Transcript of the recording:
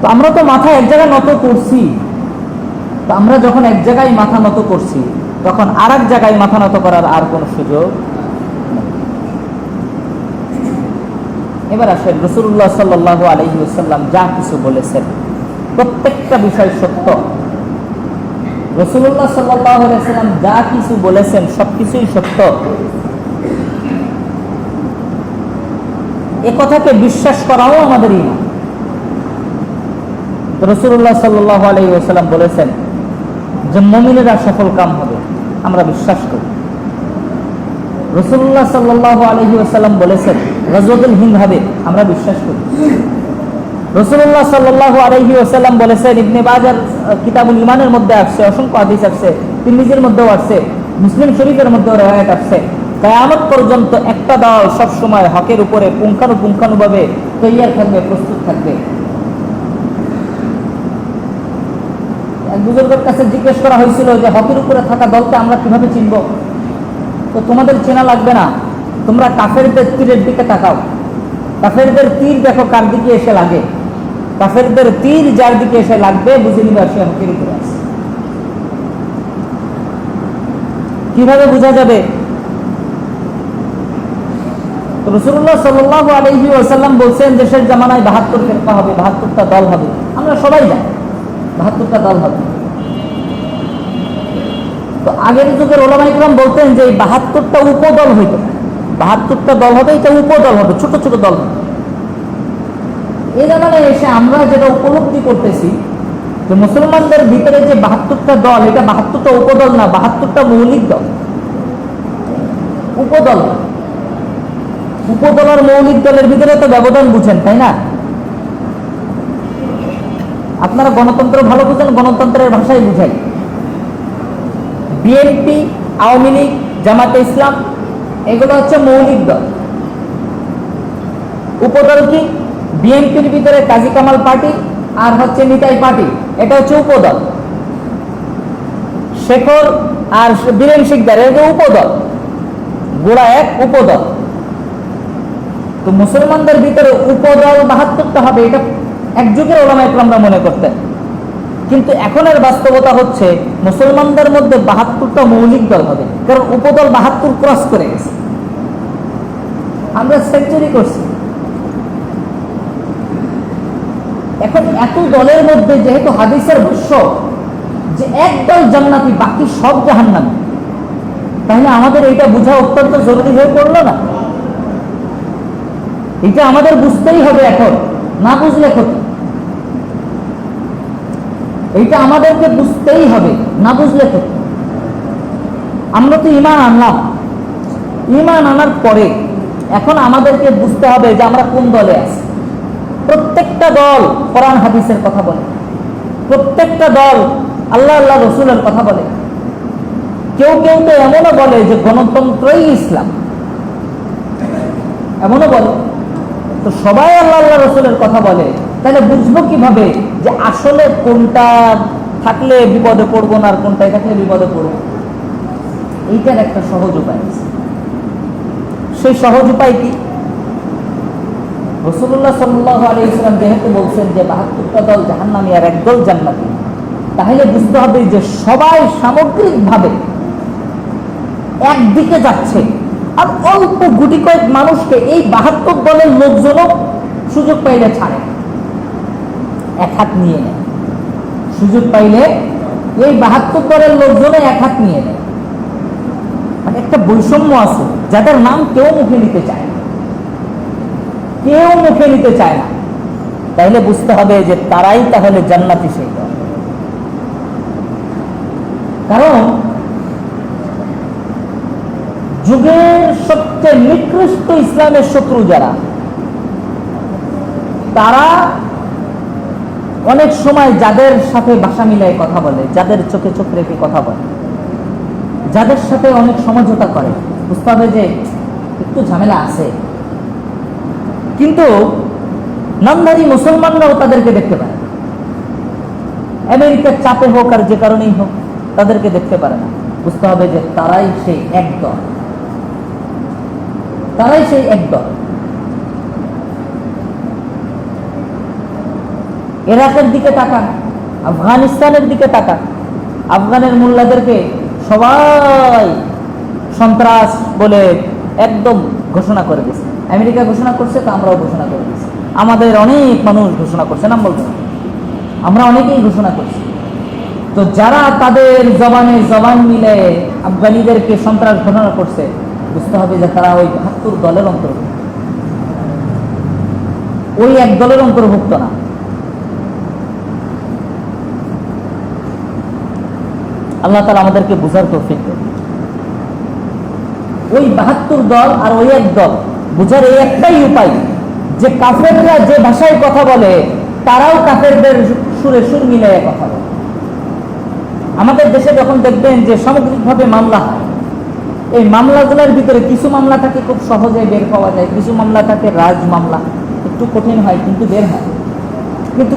তো আমরা তো মাথা এক জায়গায় নত করছি। তো আমরা যখন এক জায়গায় মাথা নত করছি, তখন আর এক জায়গায় মাথা নত করার আর কোনো সুযোগ এবার আসেন রসুল্লাহ সাল্লাহ আলহি ওসাল্লাম যা কিছু বলেছেন, প্রত্যেকটা বিষয় সত্য। রসুল্লাহ সাল্লাহ সাল্লাম যা কিছু বলেছেন সব কিছুই সত্য। এ কথাকে বিশ্বাস করাও আমাদের ইমান রসুল্লাহ সাল্লাহ বলেছেন, যে মমিনেরা সফল কাম হবে, আমরা বিশ্বাস করি। রসুল্লাহ সাল্লাহ বলেছেন হিন্দ হবে, আমরা বিশ্বাস করি। রসুল্লাহ সাল্লাহ আলহি বলেছেন, ইবনে বাজার কিতাবুল ইমানের মধ্যে আসছে, অসংখ্য আদিস আসছে, তিরমিজের মধ্যেও আসছে, মুসলিম শরীফের মধ্যেও রেওয়ায়ত আসছে। কেয়ামত পর্যন্ত একটা দল সবসময় হকের উপরে পুঙ্খানুপুঙ্খানুভাবে তৈয়ার থাকবে, প্রস্তুত থাকবে। বুজুর্গের কাছে জিজ্ঞেস করা হয়েছিল যে হকের উপরে থাকা দলকে আমরা কীভাবে চিনব? তো তোমাদের চেনা লাগবে না। তোমরা কাফেরদের তীরের দিকে তাকাও। কাফেরদের তীর দেখো কার দিকে এসে লাগে। কাফেরদের তীর যার দিকে এসে লাগবে, বুঝে নিবা সে হকের উপরে আছে। কীভাবে বোঝা যাবে? রসুল্লাহ সাল্লাহ আলহি ওসাল্লাম বলছেন, দেশের জামানায় বাহাত্তর ফেরকা হবে, বাহাত্তরটা দল হবে। আমরা সবাই জানি। বাহাত্তরটা দল হবে। তো আগের যুগের ওলামা ইকরাম বলতেন যে এই বাহাত্তরটা উপদল হইতে বাহাত্তরটা দল হবে, এটা উপদল হবে, ছোট ছোট দল এই জামানায় এসে আমরা যেটা উপলব্ধি করতেছি, যে মুসলমানদের ভিতরে যে বাহাত্তরটা দল, এটা বাহাত্তরটা উপদল না, বাহাত্তরটা মৌলিক দল। উপদল। উপদল আর মৌলিক দলের ভিতরে তো ব্যবধান বুঝেন, তাই না? আপনারা গণতন্ত্র ভালো বুঝেন, গণতন্ত্রের ভাষায় বুঝাই বিএনপি, আওয়ামী লীগ, জামাতে ইসলাম, এগুলো হচ্ছে মৌলিক দল। উপদল কি? বিএনপির ভিতরে কাজী কামাল পার্টি আর হচ্ছে নিতাই পার্টি। এটা হচ্ছে উপদল। শেখর আর বীরেন শিকদার এটা উপদল। গোড়া এক, উপদল। তো মুসলমানদের ভিতরে উপদল বাহাত্তরটা হবে, এটা এক যুগের ওলামা ইকরামরা মনে করতেন। কিন্তু এখনের বাস্তবতা হচ্ছে মুসলমানদের মধ্যে বাহাত্তরটা মৌলিক দল হবে। কারণ উপদল বাহাত্তর ক্রস করে গেছে। আমরা সেঞ্চুরি করছি। এখন এত দলের মধ্যে যেহেতু হাদিসের ভাষ্য যে এক দল জান্নাতি, বাকি সব জাহান্নামী। তাহলে আমাদের এটা বোঝা অত্যন্ত জরুরি হয়ে পড়ল না? এটা আমাদের বুঝতেই হবে এখন। না বুঝলে ক্ষতি। এইটা আমাদেরকে বুঝতেই হবে, না বুঝলে তো? আমরা তো ইমান আনলাম। ইমান আনার পরে এখন আমাদেরকে বুঝতে হবে যে আমরা কোন দলে আছি। প্রত্যেকটা দল কোরআন, হাদিসের কথা বলে। প্রত্যেকটা দল আল্লাহ আল্লাহ, রসুলের কথা বলে। কেউ কেউ তো এমনও বলে যে গণতন্ত্রই ইসলাম। এমনও বলে। তো সবাই আল্লাহ আল্লাহ, রসুলের কথা বলে। তাহলে বুঝব কীভাবে যে আসলে কোনটা থাকলে বিপদে পড়ব না আর কোনটায় থাকলে বিপদে পড়ব? এইটার একটা সহজ উপায় সেই সহজ উপায় কি? রসুল্লাহ সাল্লাহ আলিয়াল্লাম যেহেতু বলছেন যে বাহাত্তরটা দল জাহান্নামী আর একদল জান্নাতি, তাহলে বুঝতে হবে যে সবাই সামগ্রিকভাবে একদিকে যাচ্ছে আর অল্প গুটি কয়েক মানুষকে এই বাহাত্তর দলের লোকজনও সুযোগ পাইলে ছাড়ে। এক হাত নিয়ে নেয়। সুযোগ পাইলে এই বাহাত্তর দলের লোকজনে এক হাত নিয়ে নেয়। একটা বৈষম্য আছে, যাদের নাম কেউ মুখে নিতে চায় না। কেউ মুখে নিতে চায় না। তাহলে বুঝতে হবে যে তারাই তাহলে জান্নাতি সেই দল। কারণ যুগের সবচেয়ে নিকৃষ্ট ইসলামের শত্রু যারা, তারা অনেক সময় যাদের সাথে বাসা মিলায় কথা বলে, যাদের চোখে চোখ রেখে কথা বলে, যাদের সাথে অনেক সমঝোতা করে, বুঝতে হবে যে একটু ঝামেলা আছে। কিন্তু নামধারী মুসলমানরাও তাদেরকে দেখতে না। আমেরিকার চাপে হোক আর যে কারণেই হোক, তাদেরকে দেখতে পারে না। বুঝতে হবে যে তারাই সেই এক দল। তারাই সেই এক দল। ইরাকের দিকে তাকান, আফগানিস্তানের দিকে তাকান। আফগানের মোল্লাদেরকে সবাই সন্ত্রাস বলে একদম ঘোষণা করে দিয়েছে। আমেরিকা ঘোষণা করছে তো আমরাও ঘোষণা করে দিয়েছি। আমাদের অনেক মানুষ ঘোষণা করছে, নাম বলব আমরা অনেকেই ঘোষণা করছি। তো যারা তাদের জবানে জবান মিলে আফগানিদেরকে সন্ত্রাস ঘোষণা করছে, বুঝতে হবে যে তারা ওই বাহাত্তর দলের অন্তর্ভুক্ত। ওই এক দলের অন্তর্ভুক্ত না। আল্লাহ তালা আমাদেরকে বুঝার তৌফিক দেন। ওই বাহাত্তর দল আর ওই এক দল বুঝার এই একটাই উপায় যে কাফেররা যে ভাষায় কথা বলে, তারাও কাফেরদের সুরে সুর মিলিয়ে কথা বলে। আমাদের দেশে যখন দেখবেন যে সামগ্রিকভাবে মামলা হয়, এই মামলাগুলোর ভিতরে কিছু মামলা থাকে খুব সহজে বের পাওয়া যায়, কিছু মামলা থাকে রাজ মামলা, একটু কঠিন হয় কিন্তু বের হয়। কিন্তু